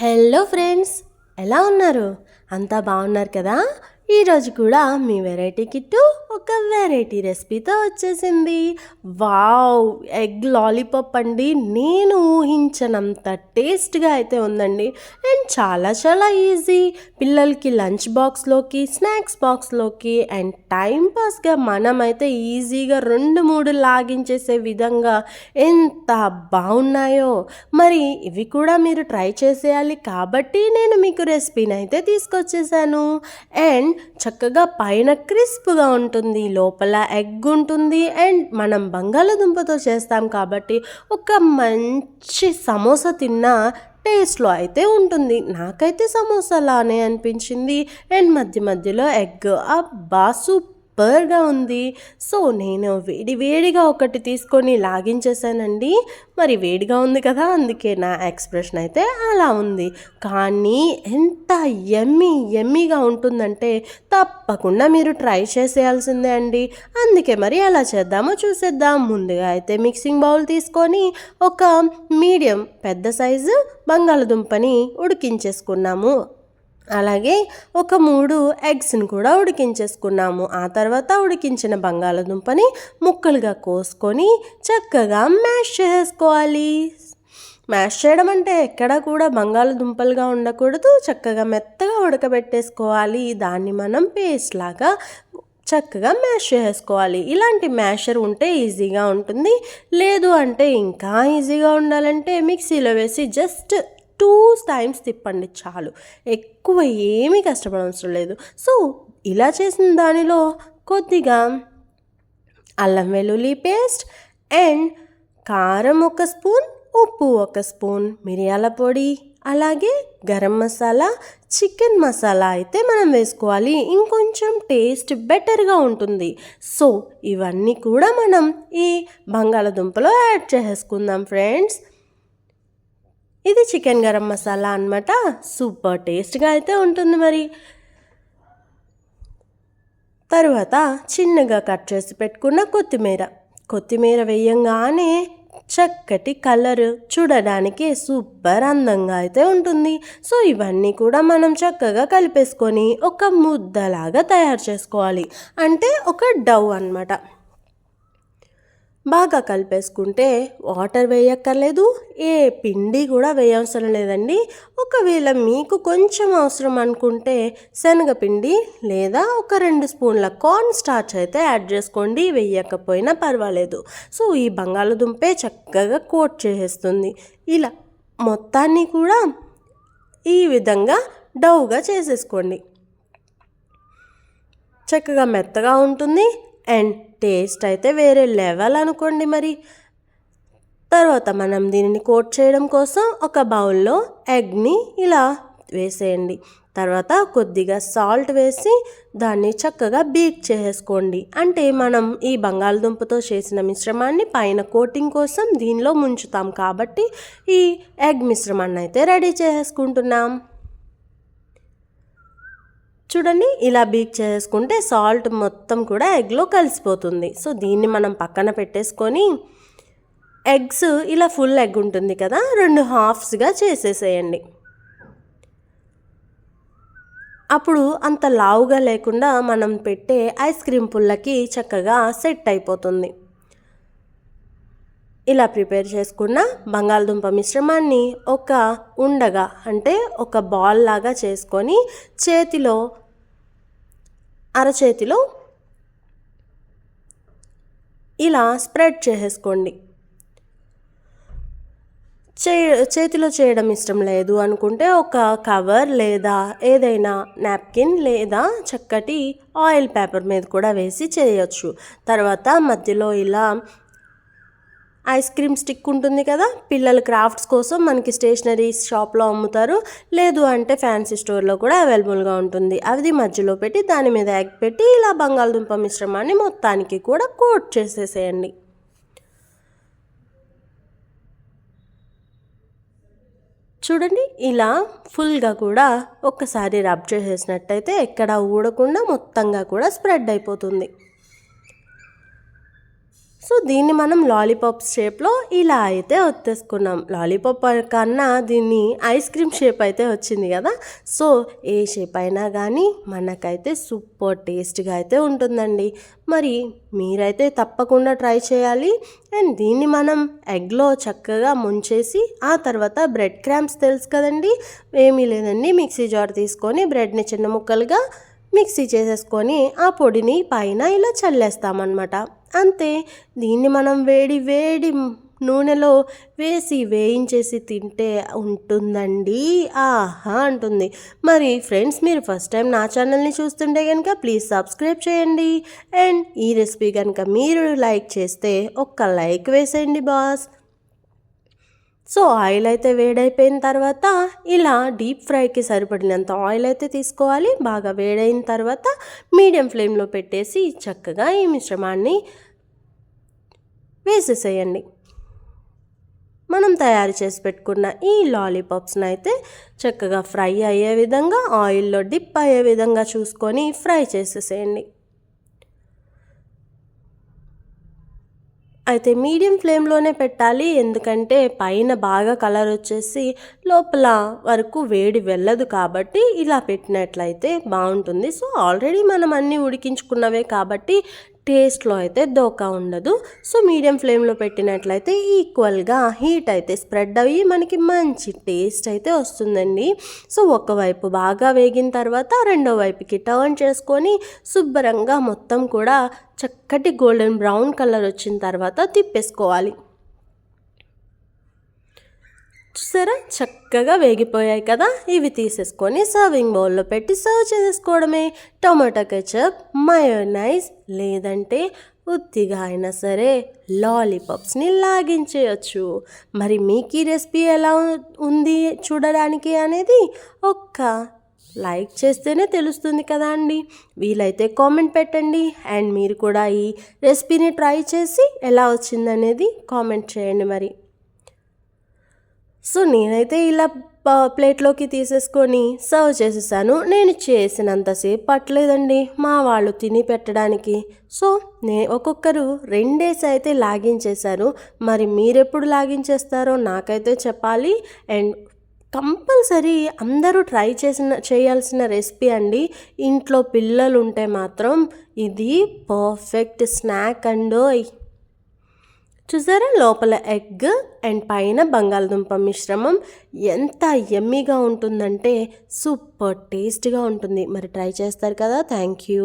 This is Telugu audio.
హలో ఫ్రెండ్స్ ఎలా ఉన్నారు? అంతా బాగున్నారు కదా? ఈరోజు కూడా మీ వెరైటీ కిట్టు ఒక వెరైటీ రెసిపీతో వచ్చేసింది. వావ్! ఎగ్ లాలీపాప్ అండి. నేను ఊహించనంత టేస్ట్గా అయితే ఉందండి. అండ్ చాలా చాలా ఈజీ. పిల్లలకి లంచ్ బాక్స్లోకి స్నాక్స్ బాక్స్లోకి అండ్ టైంపాస్గా మనమైతే ఈజీగా రెండు మూడు లాగించేసే విధంగా ఎంత బాగున్నాయో. మరి ఇవి కూడా మీరు ట్రై చేసేయాలి కాబట్టి నేను మీకు రెసిపీని అయితే తీసుకొచ్చేసాను. అండ్ చక్కగా పైన క్రిస్ప్గా ఉంటుంది లోపల ఎగ్ ఉంటుంది అండ్ మనం బంగాళదుంపతో చేస్తాం కాబట్టి ఒక మంచి సమోసా తిన్నా టేస్ట్లో అయితే ఉంటుంది. నాకైతే సమోసాలానే అనిపించింది. అండ్ మధ్య మధ్యలో ఎగ్. అబ్బా సూపర్గా ఉంది. సో నేను వేడి వేడిగా ఒకటి తీసుకొని లాగించేసానండి మరి వేడిగా ఉంది కదా అందుకే నా ఎక్స్ప్రెషన్ అయితే అలా ఉంది. కానీ ఎంత ఎమ్మి ఎమ్మిగా ఉంటుందంటే తప్పకుండా మీరు ట్రై చేసేయాల్సిందే అండి. అందుకే మరి ఎలా చేద్దామో చూసేద్దాం. ముందుగా అయితే మిక్సింగ్ బౌల్ తీసుకొని ఒక మీడియం పెద్ద సైజు బంగాళదుంపని ఉడికించేసుకున్నాము. అలాగే ఒక మూడు ఎగ్స్ని కూడా ఉడికించేసుకున్నాము. ఆ తర్వాత ఉడికించిన బంగాళదుంపని ముక్కలుగా కోసుకొని చక్కగా మ్యాష్ చేసుకోవాలి మ్యాష్ చేయడం అంటే ఎక్కడ కూడా బంగాళదుంపలుగా ఉండకూడదు. చక్కగా మెత్తగా ఉడకబెట్టేసుకోవాలి. దాన్ని మనం పేస్ట్ లాగా చక్కగా మ్యాష్ చేసుకోవాలి ఇలాంటి మ్యాషర్ ఉంటే ఈజీగా ఉంటుంది. లేదు అంటే ఇంకా ఈజీగా ఉండాలంటే మిక్సీలో వేసి జస్ట్ టూ టైమ్స్ తిప్పండి చాలు. ఎక్కువ ఏమీ కష్టపడవసరం లేదు. సో ఇలా చేసిన దానిలో కొద్దిగా అల్లం వెల్లుల్లి పేస్ట్ అండ్ కారం ఒక స్పూన్ ఉప్పు ఒక స్పూన్ మిరియాల పొడి అలాగే గరం మసాలా చికెన్ మసాలా అయితే మనం వేసుకోవాలి. ఇంకొంచెం టేస్ట్ బెటర్గా ఉంటుంది. సో ఇవన్నీ కూడా మనం ఈ బంగాళదుంపలో యాడ్ చేసుకుందాం ఫ్రెండ్స్. ఇది చికెన్ గరం మసాలా అనమాట సూపర్ టేస్ట్గా అయితే ఉంటుంది మరి. తర్వాత చిన్నగా కట్ చేసి పెట్టుకున్న కొత్తిమీర. కొత్తిమీర వేయంగానే చక్కటి కలర్ చూడడానికి సూపర్ అందంగా అయితే ఉంటుంది. సో ఇవన్నీ కూడా మనం చక్కగా కలిపేసుకొని ఒక ముద్దలాగా తయారు చేసుకోవాలి. అంటే ఒక డవ్ అన్నమాట. బాగా కలిపేసుకుంటే వాటర్ వేయక్కర్లేదు ఏ పిండి కూడా వేయవసరం లేదండి. ఒకవేళ మీకు కొంచెం అవసరం అనుకుంటే శనగపిండి లేదా ఒక రెండు స్పూన్ల కార్న్ స్టార్చ్ అయితే యాడ్ చేసుకోండి వేయకపోయినా పర్వాలేదు. సో ఈ బంగాళదుంపే చక్కగా కోట్ చేసేస్తుంది. ఇలా మొత్తాన్ని కూడా ఈ విధంగా డౌగా చేసేసుకోండి. చక్కగా మెత్తగా ఉంటుంది. అండ్ టేస్ట్ అయితే వేరే లెవెల్ అనుకోండి మరి. తర్వాత మనం దీనిని కోట్ చేయడం కోసం ఒక బౌల్లో ఎగ్ని ఇలా వేసేయండి. తర్వాత కొద్దిగా సాల్ట్ వేసి దాన్ని చక్కగా బీట్ చేసుకోండి. అంటే మనం ఈ బంగాళదుంపతో చేసిన మిశ్రమాన్ని పైన కోటింగ్ కోసం దీనిలో ముంచుతాం కాబట్టి ఈ ఎగ్ మిశ్రమాన్ని అయితే రెడీ చేసుకుంటున్నాం. చూడండి ఇలా బీక్ చేసుకుంటే సాల్ట్ మొత్తం కూడా ఎగ్లో కలిసిపోతుంది. సో దీన్ని మనం పక్కన పెట్టేసుకొని ఎగ్స్ ఇలా ఫుల్ ఎగ్ ఉంటుంది కదా రెండు హాఫ్స్గా చేసేసేయండి. అప్పుడు అంత లావుగా లేకుండా మనం పెట్టే ఐస్ క్రీమ్ పుల్లకి చక్కగా సెట్ అయిపోతుంది. ఇలా ప్రిపేర్ చేసుకున్న బంగాళదుంప మిశ్రమాన్ని ఒక ఉండగా అంటే ఒక బాల్ లాగా చేసుకొని చేతిలో అరచేతిలో ఇలా స్ప్రెడ్ చేసేసుకోండి. చే చేతిలో చేయడం ఇష్టం లేదు అనుకుంటే ఒక కవర్ లేదా ఏదైనా నాప్కిన్ లేదా చక్కటి ఆయిల్ పేపర్ మీద కూడా వేసి చేయొచ్చు. తర్వాత మధ్యలో ఇలా ఐస్ క్రీమ్ స్టిక్ ఉంటుంది కదా పిల్లల క్రాఫ్ట్స్ కోసం మనకి స్టేషనరీ షాప్లో అమ్ముతారు. లేదు అంటే ఫ్యాన్సీ స్టోర్లో కూడా అవైలబుల్గా ఉంటుంది. అది మధ్యలో పెట్టి దాని మీద ఎగ్ పెట్టి ఇలా బంగాళదుంప మిశ్రమాన్ని మొత్తానికి కూడా కోట్ చేసేసేయండి. చూడండి ఇలా ఫుల్గా కూడా ఒక్కసారి రబ్ చేసేసినట్టయితే ఎక్కడ ఊడకుండా మొత్తంగా కూడా స్ప్రెడ్ అయిపోతుంది. సో దీన్ని మనం లాలీపాప్ షేప్లో ఇలా అయితే వచ్చేసుకున్నాం లాలీపాప్ కన్నా దీన్ని ఐస్ క్రీమ్ షేప్ అయితే వచ్చింది కదా. సో ఏ షేప్ అయినా కానీ మనకైతే సూపర్ టేస్ట్గా అయితే ఉంటుందండి. మరి మీరైతే తప్పకుండా ట్రై చేయాలి. అండ్ దీన్ని మనం ఎగ్లో చక్కగా ముంచేసి ఆ తర్వాత బ్రెడ్ క్రామ్స్ తెలుసు కదండి. ఏమీ లేదండి. మిక్సీ జార్ తీసుకొని బ్రెడ్ని చిన్న ముక్కలుగా మిక్సీ చేసేసుకొని ఆ పొడిని పైన ఇలా చల్లేస్తామన్నమాట. అంతే. దీన్ని మనం వేడి వేడి నూనెలో వేసి వేయించేసి తింటే ఉంటుందండి. ఆహా అంటుంది. మరి ఫ్రెండ్స్ మీరు ఫస్ట్ టైం నా ఛానల్ని చూస్తుంటే కనుక ప్లీజ్ సబ్స్క్రైబ్ చేయండి. అండ్ ఈ రెసిపీ కనుక మీరు లైక్ చేస్తే ఒక్క లైక్ వేసేయండి బాస్. సో ఆయిల్ అయితే వేడైపోయిన తర్వాత ఇలా డీప్ ఫ్రైకి సరిపడినంత ఆయిల్ అయితే తీసుకోవాలి. బాగా వేడైన తర్వాత మీడియం ఫ్లేమ్లో పెట్టేసి చక్కగా ఈ మిశ్రమాన్ని వేసేసేయండి. మనం తయారు చేసి పెట్టుకున్న ఈ లాలీపాప్స్ని అయితే చక్కగా ఫ్రై అయ్యే విధంగా ఆయిల్లో డిప్ అయ్యే విధంగా చూసుకొని ఫ్రై చేసేసేయండి. అయితే మీడియం ఫ్లేమ్లోనే పెట్టాలి. ఎందుకంటే పైన బాగా కలర్ వచ్చేసి లోపల వరకు వేడి వెళ్ళదు కాబట్టి ఇలా పెట్టినట్లయితే బాగుంటుంది. సో ఆల్రెడీ మనం అన్నీ ఉడికించుకున్నవే కాబట్టి టేస్ట్లో అయితే దోకా ఉండదు. సో మీడియం ఫ్లేమ్లో పెట్టినట్లయితే ఈక్వల్గా హీట్ అయితే స్ప్రెడ్ అయ్యి మనకి మంచి టేస్ట్ అయితే వస్తుందండి. సో ఒకవైపు బాగా వేగిన తర్వాత రెండో వైపుకి టర్న్ చేసుకొని శుభ్రంగా మొత్తం కూడా చక్కటి గోల్డెన్ బ్రౌన్ కలర్ వచ్చిన తర్వాత తిప్పేసుకోవాలి. చూసారా చక్కగా వేగిపోయాయి కదా. ఇవి తీసేసుకొని సర్వింగ్ బౌల్లో పెట్టి సర్వ్ చేసుకోవడమే టొమాటో కెచప్ మయోనైజ్ లేదంటే ఉత్తిగా అయినా సరే లాలీపాప్స్ని లాగించేయచ్చు. మరి మీకు ఈ రెసిపీ ఎలా ఉంది చూడడానికి అనేది ఒక్క లైక్ చేస్తేనే తెలుస్తుంది కదా అండి. వీలైతే కామెంట్ పెట్టండి. అండ్ మీరు కూడా ఈ రెసిపీని ట్రై చేసి ఎలా వచ్చిందనేది కామెంట్ చేయండి మరి. సో నేనైతే ఇలా ప్లేట్లోకి తీసేసుకొని సర్వ్ చేసేసాను. నేను చేసినంతసేపు పట్టలేదండి. మా వాళ్ళు తిని పెట్టడానికి. సో నే ఒక్కొక్కరు రెండేసి అయితే లాగించేశారు. మరి మీరెప్పుడు లాగించేస్తారో నాకైతే చెప్పాలి. అండ్ కంపల్సరీ అందరూ ట్రై చేసిన చేయాల్సిన రెసిపీ అండి. ఇంట్లో పిల్లలు ఉంటే మాత్రం ఇది పర్ఫెక్ట్ స్నాక్ అండోయ్. చూసారా లోపల ఎగ్ అండ్ పైన బంగాళదుంప మిశ్రమం ఎంత ఎమ్మీగా ఉంటుందంటే సూపర్ టేస్ట్గా ఉంటుంది. మరి ట్రై చేస్తారు కదా. Thank you